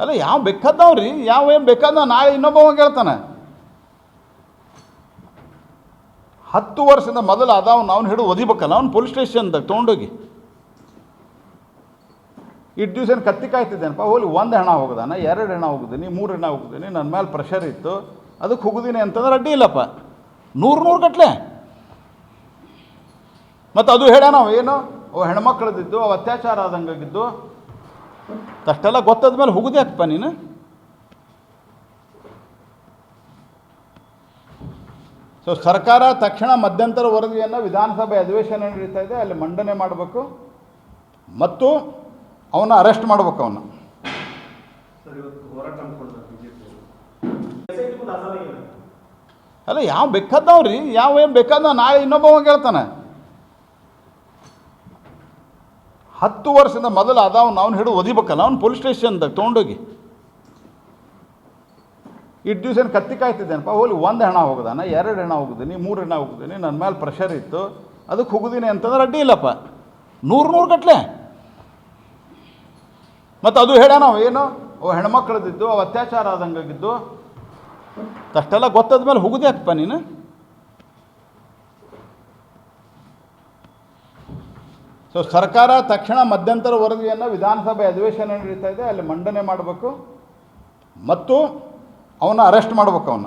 ಅಲ್ಲ, ಯಾವ ಬೇಕಾದವ್ರಿ? ಯಾವ ಏನು ಬೇಕಾದ ನಾಳೆ ಇನ್ನೊಬ್ಬವ ಕೇಳ್ತಾನೆ. ಹತ್ತು ವರ್ಷದ ಮೊದಲು ಅದಾವ ಅವ್ನು ಹಿಡಿದು ಒದಿಬೇಕಲ್ಲ, ಅವ್ನು ಪೊಲೀಸ್ ಸ್ಟೇಷನ್ದಾಗ ತೊಗೊಂಡೋಗಿ. ಇಟ್ಟು ದಿವಸ ಏನು ಕತ್ತಿ ಕಾಯ್ತಿದ್ದೇನಪ್ಪ? ಹೋಗ್ಲಿ ಒಂದು ಹೆಣ ಹೋಗದಾನ, ಎರಡು ಹೆಣ ಹೋಗಿದ್ದೀನಿ ಮೂರು ಹೆಣ ಹೋಗಿದ್ದೀನಿ ನನ್ನ ಮೇಲೆ ಪ್ರೆಷರ್ ಇತ್ತು, ಅದಕ್ಕೆ ಹೋಗಿದ್ದೀನಿ ಅಂತಂದ್ರೆ ಅಡ್ಡಿ ಇಲ್ಲಪ್ಪ. ನೂರು ನೂರು ಗಟ್ಲೆ. ಮತ್ತು ಅದು ಹೇಳ್ಯಾನ ನಾವು ಏನು? ಅವು ಹೆಣ್ಮಕ್ಳದಿದ್ದು, ಅವು ಅತ್ಯಾಚಾರ ಆದಂಗಾಗಿದ್ದು ಅಷ್ಟೆಲ್ಲ ಗೊತ್ತಾದ ಮೇಲೆ ಹೋಗುದ್ಯಾಕಪ್ಪ ನೀನು? ಸೊ ಸರ್ಕಾರ ತಕ್ಷಣ ಮಧ್ಯಂತರ ವರದಿಯನ್ನು ವಿಧಾನಸಭೆ ಅಧಿವೇಶನ ನಡೀತಾ ಇದೆ ಅಲ್ಲಿ ಮಂಡನೆ ಮಾಡಬೇಕು. ಮತ್ತು ಅವನ್ನ ಅರೆಸ್ಟ್ ಮಾಡಬೇಕು ಅವನ್ನ. ದಾಸಾಲಾಗಿಲ್ಲ ಅಲ್ಲ ಯಾವ ಬೇಕಾದವ್ರಿ? ಯಾವ ಏನು ಬೇಕಾದ ನಾಳೆ ಇನ್ನೊಬ್ಬ ಕೇಳ್ತಾನೆ ಹತ್ತು ವರ್ಷದಿಂದ ಮೊದಲು ಅದಾವ ಅವ್ನು ಹಿಡಿದು ಒದಿಬೇಕಲ್ಲ, ಅವ್ನು ಪೊಲೀಸ್ ಸ್ಟೇಷನ್ದಾಗ ತೊಗೊಂಡೋಗಿ. ಇಟ್ಟು ದಿವಸ ಏನು ಕತ್ತಿ ಕಾಯ್ತಿದ್ದೇನಪ್ಪ? ಹೋಗ್ಲಿ ಒಂದು ಹೆಣ ಹೋಗ್ದಾನ, ಎರಡು ಹೆಣ ಹೋಗಿದ್ದೀನಿ ಮೂರು ಹೆಣ ಹೋಗಿದ್ದೀನಿ ನನ್ನ ಮೇಲೆ ಪ್ರೆಷರ್ ಇತ್ತು, ಅದಕ್ಕೆ ಹೋಗಿದ್ದೀನಿ ಅಂತಂದ್ರೆ ಅಡ್ಡಿ ಇಲ್ಲಪ್ಪ. ನೂರು ನೂರು ಗಟ್ಲೆ. ಮತ್ತು ಅದು ನಾವು ಏನು? ಅವು ಹೆಣ್ಮಕ್ಳದಿದ್ದು, ಅವು ಅತ್ಯಾಚಾರ ಆದಂಗಾಗಿದ್ದು, ಅಷ್ಟೆಲ್ಲ ಗೊತ್ತಾದ ಮೇಲೆ ಹೋಗುದ್ಯಾಕಪ್ಪ ನೀನು? ಸೊ ಸರ್ಕಾರ ತಕ್ಷಣ ಮಧ್ಯಂತರ ವರದಿಯನ್ನು ವಿಧಾನಸಭೆ ಅಧಿವೇಶನ ನಡೀತಾ ಇದೆ, ಅಲ್ಲಿ ಮಂಡನೆ ಮಾಡಬೇಕು. ಮತ್ತು ಅವನ ಅರೆಸ್ಟ್ ಮಾಡಬೇಕು ಅವನ್ನ.